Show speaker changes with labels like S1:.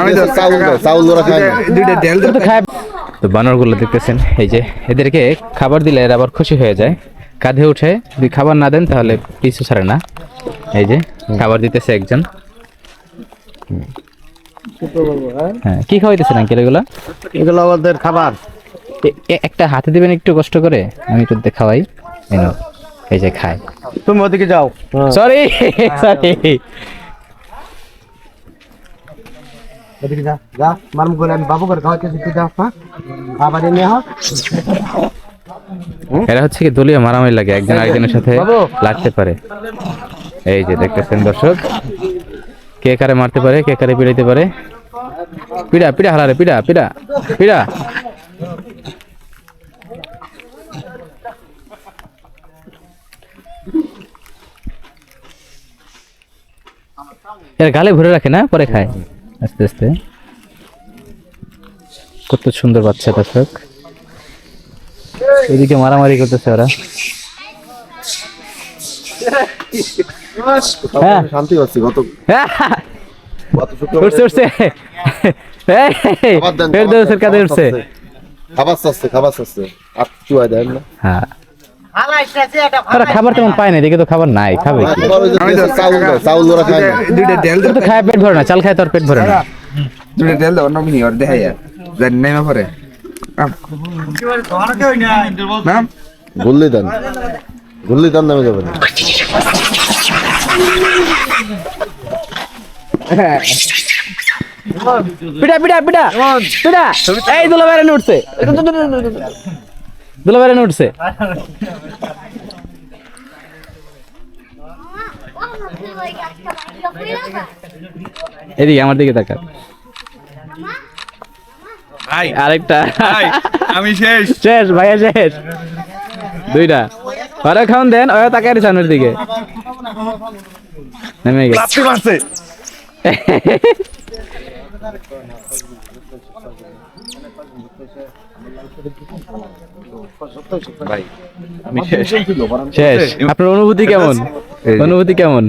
S1: আমি তো
S2: বানরগুলো দেখতেছেন এই যে এদেরকে খাবার দিলে এরা আবার খুশি হয়ে যায়। কাঁধে উঠে যদি খাবার না দেন তাহলে পিছু ছাড়ে না। এই যে খাবার দিতেছে একজন। হ্যাঁ কি খাওয়াইতেছেন আঙ্কেল এগুলো?
S1: এগুলো আমাদের খাবার।
S2: একটা হাতে দিবেন একটু কষ্ট করে? আমি একটু দেখাওয়াই এই এই যে খায়।
S1: তুমি ওদিকে যাও।
S2: সরি সরি
S1: ওদিকে যা আমি বাবু করে খাওয়াতে দিতে আবার এনে হো
S2: এরা হচ্ছে কি দলীয় মারামারি লাগে একজন আরেকজনের সাথে লাগতে পারে। এই যে দেখতেছেন দর্শক কে কারে মারতে পারে কে কারে পিড়াইতে পারে? পিড়া পিড়া হালারে পিড়া পিড়া পিড়া। এর গালে ভরে রাখে না পরে খায়। আস্তে আস্তে। কত সুন্দর বাচ্চা দর্শক। এদিকে মারামারি করতেছে ওরা। হ্যাঁ।
S1: শান্তি পাচ্ছি গত
S2: উঠছে উঠছে। এই,
S1: খাবার দেন,
S2: ফের
S1: খাবার
S2: দোষের
S1: দেন,
S2: কাঁধে উঠছে।
S1: খাবার চাচ্ছে খাবার চাচ্ছে আর চুয়াই দেন না।
S2: হ্যাঁ। খাবার তেমন পায় না এদিকে তো খাবার নাই খাবে। কি
S3: তো
S1: চাউল দাও, চাউল ওরা খায়
S2: পেট ভরে না চাল খায় তোর পেট ভরে না।
S3: দুইটা তেল দাও মিনি দেখাই আর জানি নাই পরে
S1: গুল্লি দেন। গুল্লি দেন নামে যাবে
S2: পিটা পিটা পিটা পিটা এই দুলা বেড়ানো উঠছে। উঠছে এদিকে আমার দিকে তাকা
S3: ভাই
S2: আরেকটা।
S3: আমি শেষ।
S2: শেষ ভাইয়া শেষ। দুইটা। ওরা খাওন দেন ওরা তাকায় সামনের দিকে। নেমে গেছে
S3: লাত্তি মারছে ভাই আমি শেষ
S2: শেষ। আপনার অনুভূতি কেমন? অনুভূতি কেমন?